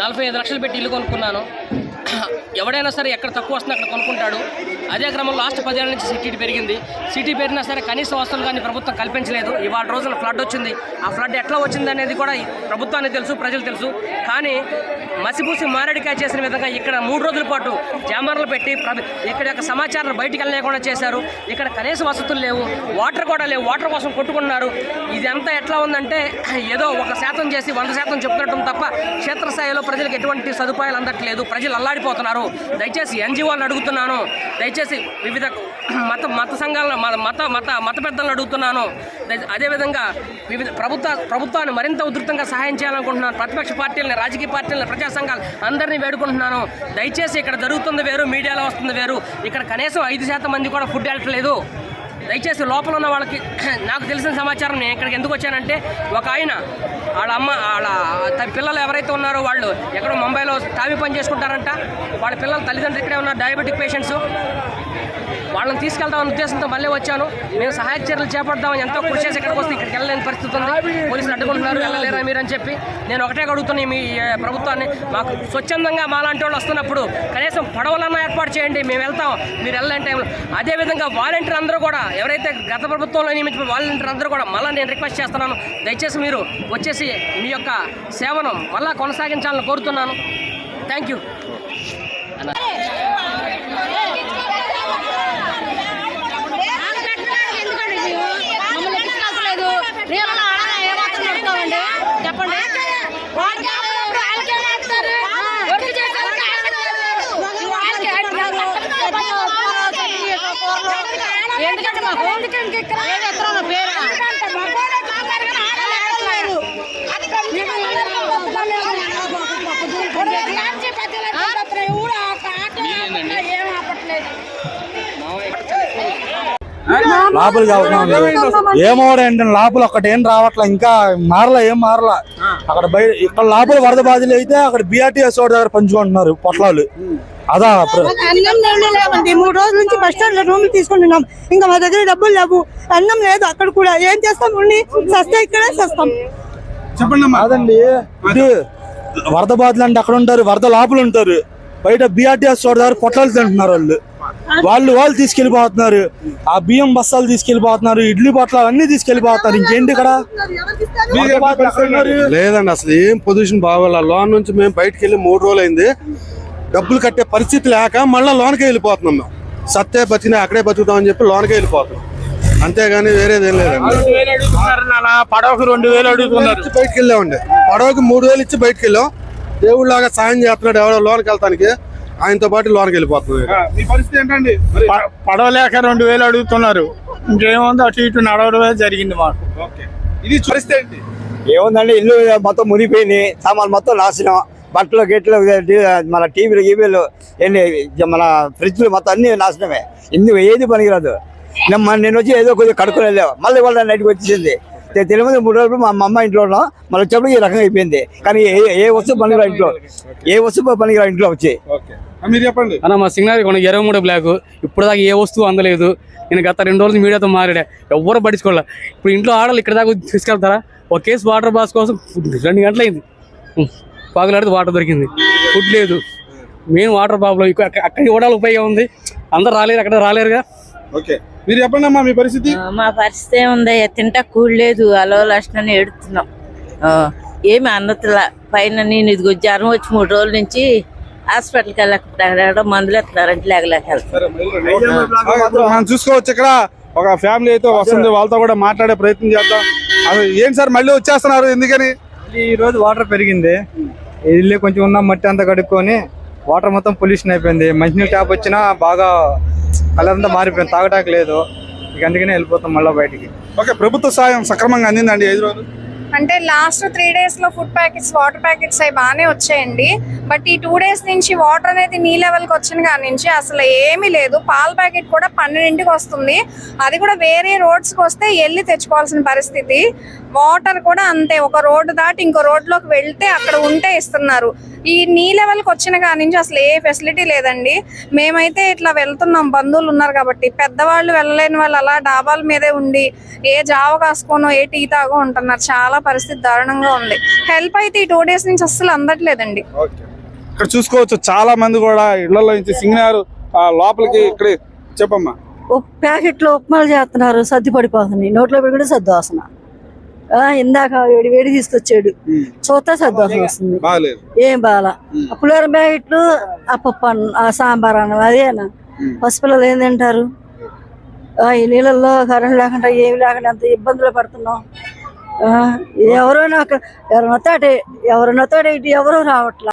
నలభై ఐదు లక్షలు పెట్టి ఇల్లు కొనుక్కున్నాను. ఎవడైనా సరే ఎక్కడ తక్కువ వస్తుంది అక్కడ కొనుక్కుంటాడు. అదే క్రమంలో లాస్ట్ పదేళ్ళ నుంచి సిటీ పెరిగింది. సిటీ పెరిగినా సరే కనీస వసతులు కానీ ప్రభుత్వం కల్పించలేదు. ఇవాళ రోజున ఫ్లడ్ వచ్చింది. ఆ ఫ్లడ్ ఎట్లా వచ్చింది అనేది కూడా ఈ ప్రభుత్వానికి తెలుసు ప్రజలు తెలుసు. కానీ మసిపూసి మారడికాయ చేసిన విధంగా ఇక్కడ మూడు రోజుల పాటు జామర్లు పెట్టి ఇక్కడ యొక్క సమాచారం బయటికి వెళ్ళలేకుండా చేశారు. ఇక్కడ కనీస వసతులు లేవు. వాటర్ కూడా లేవు. వాటర్ కోసం కొట్టుకున్నారు ఇది అంతా ఎట్లా ఉందంటే ఏదో ఒక శాతం చేసి వంద శాతం చెప్తుండటం తప్ప క్షేత్రస్థాయిలో ప్రజలకు ఎటువంటి సదుపాయాలు అందట్లేదు. ప్రజలు అల్లాడిపోతున్నారు దయచేసి ఎన్జిఓలను అడుగుతున్నాను. దయచేసి వివిధ మత మత సంఘాలను మత మత మత పెద్దలను అడుగుతున్నాను. అదేవిధంగా వివిధ ప్రభుత్వ ప్రభుత్వాన్ని మరింత ఉధృతంగా సహాయం చేయాలనుకుంటున్నాను. ప్రతిపక్ష పార్టీలని రాజకీయ పార్టీలని ప్రజా సంఘాలు అందరినీ వేడుకుంటున్నాను. దయచేసి ఇక్కడ జరుగుతుంది వేరు మీడియాలో వస్తుంది వేరు. ఇక్కడ కనీసం ఐదు శాతం మంది కూడా ఫుడ్ వెళ్ళట్లేదు దయచేసి లోపల ఉన్న వాళ్ళకి నాకు తెలిసిన సమాచారం నేను ఇక్కడికి ఎందుకు వచ్చానంటే ఒక ఆయన వాళ్ళ అమ్మ వాళ్ళ పిల్లలు ఎవరైతే ఉన్నారో వాళ్ళు ఎక్కడో ముంబైలో తావి పని చేసుకుంటారంట. వాళ్ళ పిల్లల తల్లిదండ్రులు ఇక్కడే ఉన్నారు డయాబెటిక్ పేషెంట్స్ వాళ్ళని తీసుకెళ్దామన్న ఉద్దేశంతో మళ్ళీ వచ్చాను. మేము సహాయ చర్యలు చేపడదామని ఎంతో కృషి చేసి ఇక్కడికి వస్తే ఇక్కడికి వెళ్ళలేని పరిస్థితి ఉంది. పోలీసులు అడ్డుకుంటున్నారు వెళ్ళలేరా మీరు అని చెప్పి నేను ఒకటే అడుగుతున్నాను మీ ప్రభుత్వాన్ని. మాకు స్వచ్ఛందంగా మాలాంటి వాళ్ళు వస్తున్నప్పుడు కనీసం పడవలన్నా ఏర్పాటు చేయండి మేము వెళ్తాం మీరు వెళ్ళలేని టైంలో అదేవిధంగా వాలంటీర్ అందరూ కూడా ఎవరైతే గత ప్రభుత్వంలో నియమించిన వాలంటీర్ అందరూ కూడా మళ్ళీ నేను రిక్వెస్ట్ చేస్తున్నాను. దయచేసి మీరు వచ్చేసి మీ యొక్క సేవను మళ్ళా కొనసాగించాలని కోరుతున్నాను. థ్యాంక్ యూ చెప్పండి. ఎందుకంటే మాకు ఏం చెప్తున్నాను లోపలికి వెళ్తున్నాం ఏమోడంటే లోపల ఒకటి ఏం రావట్లే ఇంకా మారలా ఏం మారలా. అక్కడ బయట ఇక్కడ లోపల వరద బాధలు అయితే అక్కడ బిఆర్టీఎస్ దగ్గర పంచుకుంటున్నారు పొట్లాలు. అదా అన్నం లేవండి. మూడు రోజుల నుంచి బస్ స్టాండ్లో రూమ్లు తీసుకుంటున్నాం ఇంకా మా దగ్గర డబ్బులు లేవు. అన్నం లేదు అక్కడ కూడా. ఏం చేస్తాం? ఉండి సస్తే ఇక్కడే సస్తాం. చెప్పండి అమ్మా కాదండి ఇది వరద బాధలు అంటే అక్కడ ఉంటారు వరద లోపల ఉంటారు. బయట బిఆర్టీఎస్ రోడ్ దగ్గర పొట్లాలు తింటున్నారు వాళ్ళు. వాళ్ళు వాళ్ళు తీసుకెళ్ళిపోతున్నారు ఆ బియ్యం బస్తాలు తీసుకెళ్ళిపోతున్నారు ఇడ్లీ పొట్లాలు అన్ని తీసుకెళ్ళిపోతున్నారు ఇంకేంటి ఇక్కడ? లేదండి అసలు ఏం పొజిషన్ బాగోలే. లోన్ నుంచి మేము బయటికి వెళ్ళి మూడు రోజులు అయింది డబ్బులు కట్టే పరిస్థితి లేక మళ్ళీ లోన్కే వెళ్ళిపోతున్నాం మేము. సత్తే బతికినా అక్కడే బతుకుతామని చెప్పి లోన్కే వెళ్ళిపోతున్నాం. అంతేగాని వేరేది ఏం లేదండి పడవకు రెండు వేలు అడుగుతున్నారు. ఇచ్చి బయటికి వెళ్ళామండి. పడవకి మూడు వేలు ఇచ్చి బయటికి వెళ్ళాం. దేవుళ్ళలాగా సాయం చేస్తున్నాడు ఎవరో లోన్కి వెళ్తానికి. ఆయనతో పాటు లోన్కి వెళ్ళిపోతున్నాం మీ పరిస్థితి ఏంటండి? పడవలేక రెండు వేలు అడుగుతున్నారు. ఇంకేముంది అటు ఇటు నడవడమే జరిగింది మాకు. ఇది ఏంటి? ఏముందండి ఇల్లు మొత్తం మునిగిపోయింది సామాన్లు మొత్తం నాశనం. బట్టలు గిట్లు మన టీవీలు గీవీలు ఎన్ని మన ఫ్రిడ్జ్లు మొత్తం అన్ని నాశనమే. ఇందుకు ఏది పనికిరాదు. నేను వచ్చి ఏదో కొద్దిగా కడుక్కొని వెళ్ళావు మళ్ళీ వాళ్ళ నైట్కి వచ్చేసింది. తెలియదు మూడు రోజులు మా అమ్మ ఇంట్లో ఉన్నాం. మళ్ళీ వచ్చేప్పుడు ఈ రకంగా అయిపోయింది. కానీ ఏ ఏ వస్తువు పనికిరా ఇంట్లో ఏ వస్తువు పనికిరా ఇంట్లో వచ్చి. ఓకే. మీరు చెప్పండి. అన్న మా సిగ్నల్ కొన ఇరవై మూడు బ్లాక్. ఇప్పుడు దాకా ఏ వస్తువు అందలేదు. నేను గత రెండు రోజులు మీడియాతో మారాడా ఎవ్వరు పట్టించుకోలే ఇప్పుడు ఇంట్లో ఆడలు ఇక్కడ దాకా తీసుకెళ్తారా? ఒక కేసు వాటర్ బాస్ కోసం రెండు గంటలైంది. పాకులాడితే వాటర్ దొరికింది. ఫుడ్ లేదు. Main water problem. అక్కడ ఇవ్వడానికి ఉపయోగం ఉంది. అందరు రాలేరు అక్కడ రాలేరుగా. ఓకే. మీరు చెప్పండి అమ్మా మీ పరిస్థితి? మా పరిస్థితి ఏముంది? తింటా కూడలేదు అలో లక్షణని ఎడుతున్నాం ఆ, ఏమి అన్నతుల పైన నేను ఇదిగో జ్వరం వచ్చి మూడు రోజుల నుంచి హాస్పిటల్కి వెళ్ళకుండా మందులు ఎత్తున్నారంటే లేకలేక మనం చూసుకోవచ్చు ఇక్కడ. ఒక ఫ్యామిలీ అయితే వస్తుంది వాళ్ళతో కూడా మాట్లాడే ప్రయత్నం చేద్దాం. అసలు ఏంటి సార్ మళ్ళీ వచ్చేస్తున్నారు ఎందుకని? ఈ రోజు వాటర్ పెరిగింది. ఇల్లు కొంచెం ఉన్న మట్టి అంతా కడుక్కొని వాటర్ మొత్తం పొల్యూషన్ అయిపోయింది. మంచినీళ్ళు ట్యాప్ వచ్చినా బాగా కలర్ అంతా మారిపోయింది తాగటానికి లేదు. ఇక అందుకనే వెళ్ళిపోతాం మళ్ళీ బయటికి. ఓకే ప్రభుత్వ సాయం సక్రమంగా అందిందండి ఐదు రోజులు అంటే లాస్ట్ త్రీ డేస్లో ఫుడ్ ప్యాకెట్స్ వాటర్ ప్యాకెట్స్ అవి బాగానే వచ్చాయండి. బట్ ఈ టూ డేస్ నుంచి వాటర్ అనేది నీ లెవెల్కి వచ్చిన కాడి నుంచి అసలు ఏమీ లేదు. పాల ప్యాకెట్ కూడా పన్నెండింటికి వస్తుంది. అది కూడా వేరే రోడ్స్కి వస్తే వెళ్ళి తెచ్చుకోవాల్సిన పరిస్థితి. వాటర్ కూడా అంతే. ఒక రోడ్డు దాటి ఇంకో రోడ్లోకి వెళ్తే అక్కడ ఉంటే ఇస్తున్నారు. ఈ నీ లెవెల్కి వచ్చిన కాడి నుంచి అసలు ఏ ఫెసిలిటీ లేదండి. మేమైతే ఇట్లా వెళ్తున్నాం. బంధువులు ఉన్నారు కాబట్టి. పెద్దవాళ్ళు వెళ్ళలేని వాళ్ళు అలా డాబాల మీదే ఉండి ఏ జావ కాసుకోనో ఏ టీ తాగో ఉంటున్నారు. చాలా పరిస్థితి దారుణంగా ఉంది. హెల్ప్ అయితే ఈ టూ డేస్ నుంచి అస్సలు అందట్లేదండి. ఇక్కడ చూసుకోవచ్చు. చాలా మంది కూడా ఇళ్ళలో నుంచి సింగనారు ఆ, లోపలికి ఇక్కడ చెప్పమ్మా. ప్యాకెట్లో ఉప్మాలు చేస్తున్నారు. సర్ది పడిపోతుంది. నోట్లో పెట్టుకుంటే సర్ది వాసన. ఆ, ఇందాక వేడి వేడి తీసుకొచ్చాడు. చూస్తే సర్ది వాసన వస్తుంది. ఏం బాల పులిహోర ప్యాకెట్లు ఆ పప్పు అన్నం ఆ సాంబార్ అన్నం అదేనా పసిపిల్లలు ఏం తింటారు? ఆ, ఈ నీళ్ళల్లో కరెంట్ లేకుండా ఏమి లేకుండా అంత ఇబ్బందులు పడుతున్నాం. ఆ, ఎవరైనా అక్కడ ఎవరైనా తోటే ఎవరైనా తోటే ఇటు ఎవరు రావట్లా.